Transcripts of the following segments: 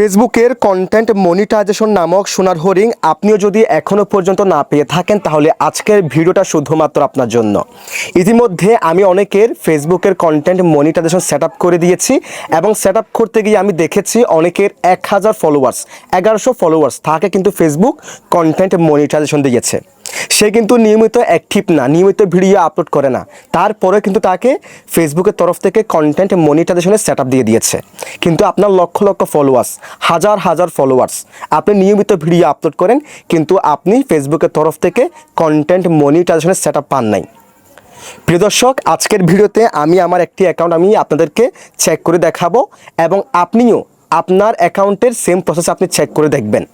ফেসবুকের content monetization নামক সোনার হরিং আপনিও যদি এখনও পর্যন্ত না পেয়ে থাকেন, তাহলে আজকের ভিডিওটা শুধুমাত্র আপনার জন্য। ইতিমধ্যে আমি অনেকের ফেসবুকের কন্টেন্ট মনিটাইজেশন সেট করে দিয়েছি এবং সেট করতে গিয়ে আমি দেখেছি অনেকের এক হাজার ফলোয়ার্স এগারোশো ফলোয়ার্স তাকে কিন্তু ফেসবুক কন্টেন্ট মনিটাইজেশন দিয়েছে। সে কিন্তু নিয়মিত অ্যাক্টিভ না, নিয়মিত ভিডিও আপলোড করে না। তারপরে কিন্তু তাকে ফেসবুকের তরফ থেকে কন্টেন্ট মনিটাইজেশনের সেট দিয়ে দিয়েছে। কিন্তু আপনার লক্ষ লক্ষ ফলোয়ার্স হাজার হাজার ফলোয়ার্স আপনি নিয়মিত ভিডিও আপলোড করেন, কিন্তু আপনি ফেসবুকের তরফ থেকে কন্টেন্ট মনিটাইজেশনের সেট পান নাই। প্রিয় দর্শক, আজকের ভিডিওতে আমি আমার একটি অ্যাকাউন্ট আমি আপনাদেরকে চেক করে দেখাবো এবং আপনিও আপনার অ্যাকাউন্টের সেম প্রসেস আপনি চেক করে দেখবেন।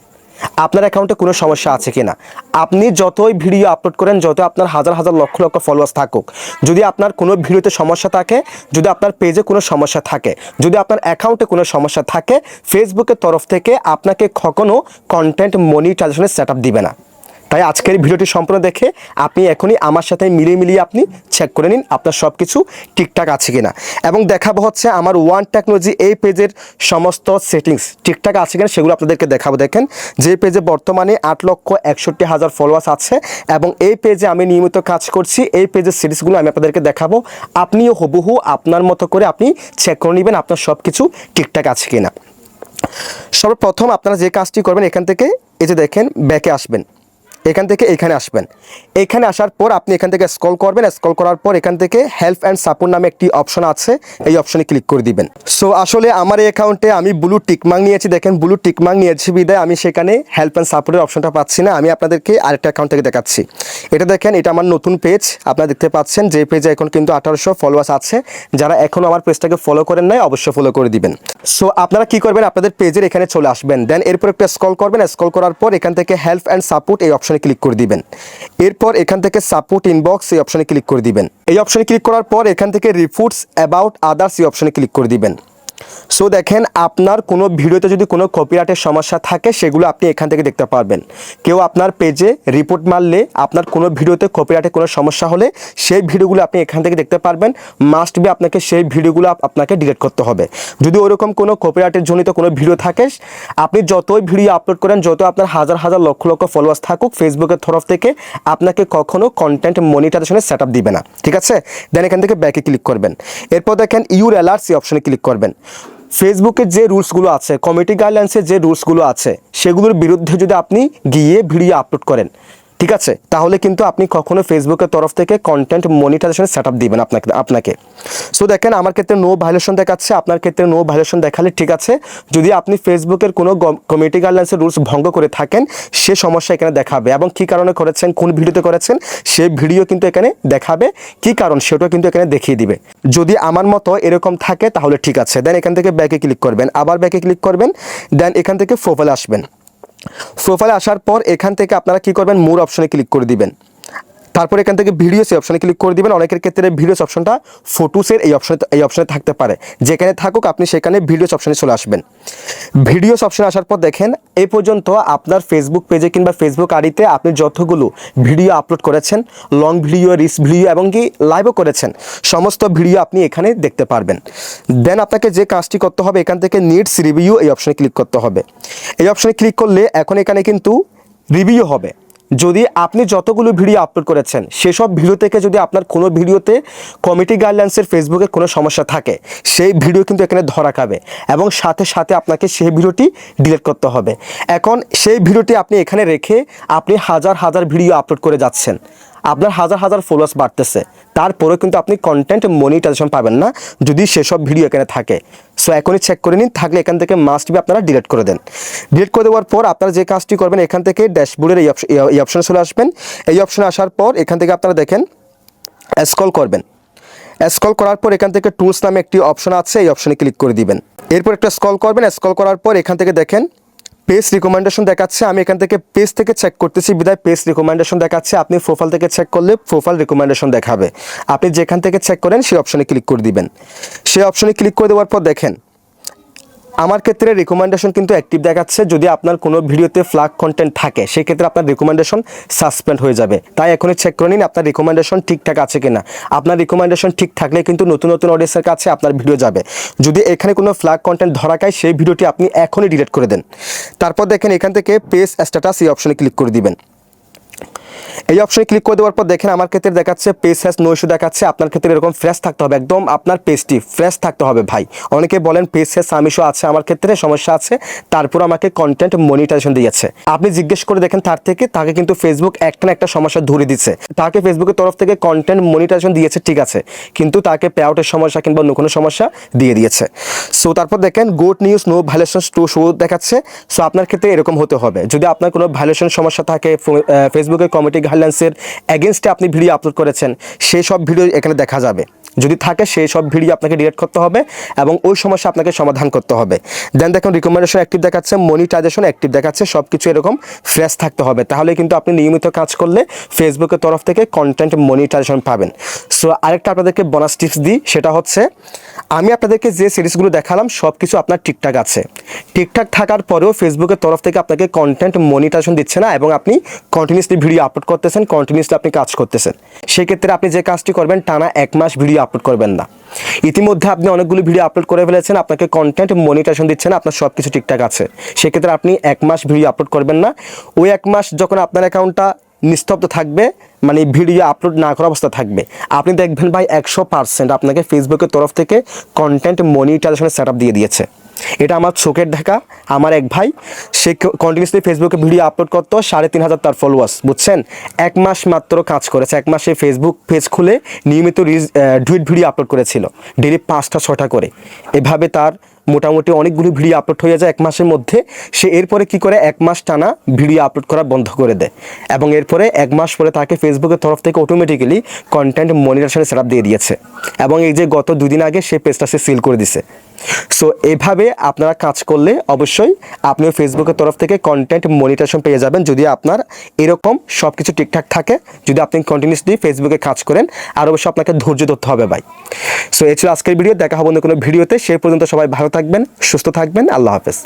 আপনার অ্যাকাউন্টে কোনো সমস্যা আছে কি না আপনি যতই ভিডিও আপলোড করেন যত আপনার হাজার হাজার লক্ষ লক্ষ ফলোয়ার্স থাকুক, যদি আপনার কোনো ভিডিওতে সমস্যা থাকে, যদি আপনার পেজে কোনো সমস্যা থাকে, যদি আপনার অ্যাকাউন্টে কোনো সমস্যা থাকে ফেসবুকের তরফ থেকে আপনাকে কখনও কন্টেন্ট মনিটাইজেশনের সেট আপ দিবে না। তাই আজকের ভিডিওটি সম্পূর্ণ দেখে আপনি এখনই আমার সাথে মিলিয়ে মিলিয়ে আপনি চেক করে নিন আপনার সব কিছু ঠিকঠাক আছে কিনা। এবং দেখাবো হচ্ছে আমার ওয়ান টেকনোলজি এই পেজের সমস্ত সেটিংস ঠিকঠাক আছে কিনা সেগুলো আপনাদেরকে দেখাবো। দেখেন, যে পেজে বর্তমানে আট লক্ষ একষট্টি হাজার ফলোয়ার্স আছে এবং এই পেজে আমি নিয়মিত কাজ করছি, এই পেজের সিরিজগুলো আমি আপনাদেরকে দেখাবো। আপনিও হুবহু আপনার মতো করে আপনি চেক করে নেবেন আপনার সব কিছু ঠিকঠাক আছে কিনা। সর্বপ্রথম আপনারা যে কাজটি করবেন এখান থেকে, এই যে দেখেন ব্যাকে আসবেন। এখান থেকে এখানে আসবেন। এখানে আসার পর আপনি এখান থেকে স্ক্রল করবেন স্কল করার পর এখান থেকে হেল্প অ্যান্ড সাপোর্ট নামে একটি অপশন আছে, এই অপশনে ক্লিক করে দিবেন। সো আসলে আমার এই অ্যাকাউন্টে আমি ব্লু টিকমাং নিয়েছি, দেখেন ব্লু টিকমাং নিয়েছি বিদায়, আমি সেখানে হেল্প অ্যান্ড সাপোর্টের অপশনটা পাচ্ছি না, আমি আপনাদেরকে আরেকটা অ্যাকাউন্ট থেকে দেখাচ্ছি। এটা দেখেন, এটা আমার নতুন পেজ আপনারা দেখতে পাচ্ছেন যে পেজে এখন কিন্তু আঠারোশো ফলোয়ার্স আছে, যারা এখনও আমার পেজটাকে ফলো করেন নাই, অবশ্যই ফলো করে দিবেন। সো আপনারা কি করবেন, আপনাদের পেজের এখানে চলে আসবেন দেন এরপর একটা স্ক্রল করবেন স্ক্রল করার পর এখান থেকে হেল্প অ্যান্ড সাপোর্ট এই অপশনে ক্লিক করে দিবেন। এরপর এখান থেকে সাপোর্ট ইনবক্স এই অপশানে ক্লিক করে দিবেন। এই অপশানে ক্লিক করার পর এখান থেকে রিপোর্টস অ্যাবাউট আদার্স এই অপশানে ক্লিক করে দিবেন। সো দেখেন, আপনার কোনো ভিডিওতে যদি কোনো কপিরাইটের সমস্যা থাকে, সেগুলো আপনি এখান থেকে দেখতে পারবেন। কেউ আপনার পেজে রিপোর্ট মারলে, আপনার কোনো ভিডিওতে কপিরাইটের কোনো সমস্যা হলে, সেই ভিডিওগুলো আপনি এখান থেকে দেখতে পারবেন। মাস্ট বি আপনাকে সেই ভিডিওগুলো আপ- আপনাকে ডিলিট করতে হবে। যদি ওরকম কোনো কপিরাইটের জনিত কোনো ভিডিও থাকে, আপনি যতই ভিডিও আপলোড করেন, যত আপনার হাজার হাজার লক্ষ লক্ষ ফলোয়ার্স থাকুক ফেসবুকের তরফ থেকে, আপনাকে কখনো কন্টেন্ট মনিটাইজেশনের সেট আপ দিবে না। ঠিক আছে? দেন এখান থেকে ব্যাকে ক্লিক করবেন। এরপর দেখেন ইউর অ্যালার্টস এই অপশনে ক্লিক করবেন। ফেসবুকের যে রুলসগুলো আছে কমিটি গাইডলাইন্সের যে রুলসগুলো আছে, সেগুলোর বিরুদ্ধে যদি আপনি গিয়ে ভিডিও আপলোড করেন ঠিক আছে? তাহলে কিন্তু আপনি কখনো ফেসবুকের তরফ থেকে কন্টেন্ট মনিটাইজেশন সেট আপ দিবেন আপনাকে আপনাকে। সো দেখেন, আমার ক্ষেত্রে নো ভাইলেশন দেখাচ্ছে, আপনার ক্ষেত্রে নো ভাইলেশন দেখালে ঠিক আছে। যদি আপনি ফেসবুকের কোনো কমিটি গাইডলাইন্সের রুলস ভঙ্গ করে থাকেন, সে সমস্যা এখানে দেখাবে। এবং কী কারণে করেছেন, কোন ভিডিওতে করেছেন, সে ভিডিও কিন্তু এখানে দেখাবে। কি কারণ, সেটাও কিন্তু এখানে দেখিয়ে দিবে। যদি আমার মতো এরকম থাকে, তাহলে ঠিক আছে। দেন এখান থেকে ব্যাকে ক্লিক করবেন। আবার ব্যাকে ক্লিক করবেন। দেন এখান থেকে প্রোফাইলে আসবেন। প্রোফাইলে আসার পর এখান থেকে আপনারা কি করবেন? মোর অপশনে ক্লিক করে দিবেন। তারপর এখান থেকে ভিডিওস অপশনে ক্লিক করে দিবেন। অনেকের ক্ষেত্রে ভিডিওস অপশনটা ফটোসের এই অপশনে এই অপশনে থাকতে পারে। যেখানে থাকুক, আপনি সেখানে ভিডিওস অপশনে চলে আসবেন। ভিডিওস অপশনে আসার পর দেখেন এই পর্যন্ত আপনার ফেসবুক পেজে কিংবা ফেসবুক আইডিতে আপনি যতগুলো ভিডিও আপলোড করেছেন লং ভিডিও রিস ভিডিও এবং কি লাইভও করেছেন, সমস্ত ভিডিও আপনি এখানে দেখতে পারবেন। দেন আপনাকে যে কাজটি করতে হবে, এখান থেকে নিডস রিভিউ এই অপশনে ক্লিক করতে হবে। এই অপশনে ক্লিক করলে এখন এখানে কিন্তু রিভিউ হবে। যদি আপনি যতগুলো ভিডিও আপলোড করেছেন, সেসব ভিডিও থেকে যদি আপনার কোনো ভিডিওতে কমিটি গাইডলাইন্সের ফেসবুকে কোনো সমস্যা থাকে, সেই ভিডিও কিন্তু এখানে ধরা খাবে এবং সাথে সাথে আপনাকে সেই ভিডিওটি ডিলিট করতে হবে। এখন সেই ভিডিওটি আপনি এখানে রেখে আপনি হাজার হাজার ভিডিও আপলোড করে যাচ্ছেন। আপনার হাজার হাজার ফলোয়ার্স বাড়তেছে। তারপরেও কিন্তু আপনি কন্টেন্ট মনিটাইজেশন পাবেন না যদি সেসব ভিডিও এখানে থাকে। সো এখনই চেক করে নিন, থাকলে এখান থেকে মাস্ট বি আপনারা ডিলিট করে দেন। ডিলিট করে দেওয়ার পর আপনারা যে কাজটি করবেন, এখান থেকে ড্যাশবোর্ডের এই অপশন চলে আসবেন। এই অপশনে আসার পর এখান থেকে আপনারা দেখেন স্ক্রল করবেন। স্ক্রল করার পর এখান থেকে টুলস নামে একটি অপশন আছে, এই অপশনে ক্লিক করে দিবেন। এরপর একটা স্কল করবেন স্ক্রল করার পর এখান থেকে দেখেন পেজ রিকমেন্ডেশন দেখাচ্ছে, আমি এখান থেকে পেজ থেকে চেক করতেছি, বিদায় পেজ রিকমেন্ডেশন দেখাচ্ছে, আপনি প্রোফাইল থেকে চেক করলে প্রোফাইল রিকমেন্ডেশন দেখাবে। আপনি যেখান থেকে চেক করেন, সেই অপশনে ক্লিক করে দিবেন। সেই অপশনে ক্লিক করে দেওয়ার পর দেখেন আমার ক্ষেত্রে রিকমেন্ডেশন কিন্তু অ্যাক্টিভ দেখাচ্ছে যদি আপনার কোনো ভিডিওতে ফ্লাগ কন্টেন্ট থাকে, সেক্ষেত্রে আপনার রিকমেন্ডেশন সাসপেন্ড হয়ে যাবে। তাই এখনই চেক করে নিন আপনার রিকমেন্ডেশন ঠিকঠাক আছে কিনা। আপনার রিকমেন্ডেশন ঠিক থাকলে কিন্তু নতুন নতুন অডিয়েন্সের কাছে আপনার ভিডিও যাবে। যদি এখানে কোনো ফ্লাগ কন্টেন্ট ধরা খায়, সেই ভিডিওটি আপনি এখনই ডিলিট করে দেন। তারপর দেখেন এখান থেকে পেজ স্ট্যাটাস এই অপশনে ক্লিক করে দিবেন। এই অপশনে ক্লিক করে দেওয়ার পর দেখেন আমার ক্ষেত্রে দেখাচ্ছে পেজ হ্যাজ নো ইস্যু দেখাচ্ছে, আপনার ক্ষেত্রে এরকম ফ্রেশ থাকতে হবে, একদম আপনার পেজটি ফ্রেশ থাকতে হবে ভাই। অনেকে বলেন পেজ সাম ইস্যু আছে আমার ক্ষেত্রে, সমস্যা আছে, তারপর আমাকে কন্টেন্ট মনিটাইজেশন দিয়েছে। আপনি জিজ্ঞেস করে দেখেন তার থেকে, তাকে কিন্তু ফেসবুক একটা একটা সমস্যা ধরে দিচ্ছে। তাকে ফেসবুকের তরফ থেকে কন্টেন্ট মনিটাইজেশন দিয়েছে, ঠিক আছে, কিন্তু তাকে পে আউটের সমস্যা কিংবা অন্য কোনো সমস্যা দিয়ে দিয়েছে। সো তারপর দেখেন good news no valuation to show দেখাচ্ছে। সো আপনার ক্ষেত্রে এরকম হতে হবে। যদি আপনার কোনো ভ্যালুয়েশন সমস্যা থাকে ফেসবুকের কমিটি গাইডলাইন্সের এগেনস্টে আপনি ভিডিও আপলোড করেছেন, সেই সব ভিডিও এখানে দেখা যাবে। যদি থাকে, সেই সব ভিডিও আপনাকে ডিলিট করতে হবে এবং ওই সমস্যা আপনাকে সমাধান করতে হবে। দেন দেখুন রিকমেন্ডেশন অ্যাক্টিভ দেখাচ্ছে মনিটাইজেশন অ্যাক্টিভ দেখাচ্ছে সব কিছু এরকম ফ্রেশ থাকতে হবে। তাহলে কিন্তু আপনি নিয়মিত কাজ করলে ফেসবুকের তরফ থেকে কন্টেন্ট মনিটাইজেশন পাবেন। সো আরেকটা আপনাদেরকে বোনাস টিপস দিই, সেটা হচ্ছে আমি আপনাদেরকে যে সিরিজগুলো দেখালাম সব কিছু আপনার ঠিকঠাক আছে। ঠিকঠাক থাকার পরেও ফেসবুকের তরফ থেকে আপনাকে কন্টেন্ট মনিটাইজেশন দিচ্ছে না এবং আপনি কন্টিনিউসলি ভিডিও আপলোড করতেছেন কন্টিনিউসলি আপনি কাজ করতেছেন। সেক্ষেত্রে আপনি যে কাজটি করবেন, টানা এক মাস ভিডিও আপলোড করবেন না। ইতিমধ্যে আপনি অনেকগুলো ভিডিও আপলোড করে ফেলেছেন, আপনাকে কন্টেন্ট মনিটাইজেশন দিচ্ছে না, আপনার সব কিছু ঠিকঠাক আছে। সেক্ষেত্রে আপনি এক মাস ভিডিও আপলোড করবেন না। ওই এক মাস যখন আপনার অ্যাকাউন্টটা নিস্তব্ধ থাকবে মানে ভিডিও আপলোড না করা অবস্থা থাকবে। আপনি দেখবেন ভাই একশো পার্সেন্ট আপনাকে ফেসবুকের তরফ থেকে কন্টেন্ট মনিটাইজেশনের সেট দিয়ে দিয়েছে। এটা আমার চোখের ঢাকা আমার এক ভাই, সে কন্টিনিউসলি ফেসবুকে ভিডিও আপলোড করতো, সাড়ে তিন হাজার তার ফলোয়ার্স বুঝছেন? এক মাস মাত্র কাজ করেছে, এক মাসে ফেসবুক পেজ খুলে নিয়মিত রিজ ডুইট ভিডিও আপলোড করেছিল ডেলি পাঁচটা ছটা করে। এভাবে তার মোটামুটি অনেকগুলো ভিডিও আপলোড হয়ে যায় এক মাসের মধ্যে। সে এরপরে কি করে? এক মাস টানা ভিডিও আপলোড করা বন্ধ করে দেয়। এবং এরপরে এক মাস পরে তাকে ফেসবুকের তরফ থেকে অটোমেটিক্যালি কন্টেন্ট মনিটাইজেশনের সেট দিয়ে দিয়েছে। এবং এই যে গত দুদিন আগে সে পেজটা সে সিল করে দিছে। সো এভাবে আপনারা কাজ করলে অবশ্যই আপনিও ফেসবুকের তরফ থেকে কন্টেন্ট মনিটেশন পেয়ে যাবেন। যদি আপনার এরকম সব কিছু ঠিকঠাক থাকে, যদি আপনি কন্টিনিউসলি ফেসবুকে কাজ করেন, আর অবশ্যই আপনাকে ধৈর্য ধরতে হবে ভাই। সো এই ছিল আজকের ভিডিও দেখা হবে অন্য কোনো ভিডিওতে। সেই পর্যন্ত সবাই ভালো থাকবেন, সুস্থ থাকবেন। আল্লাহ হাফেজ।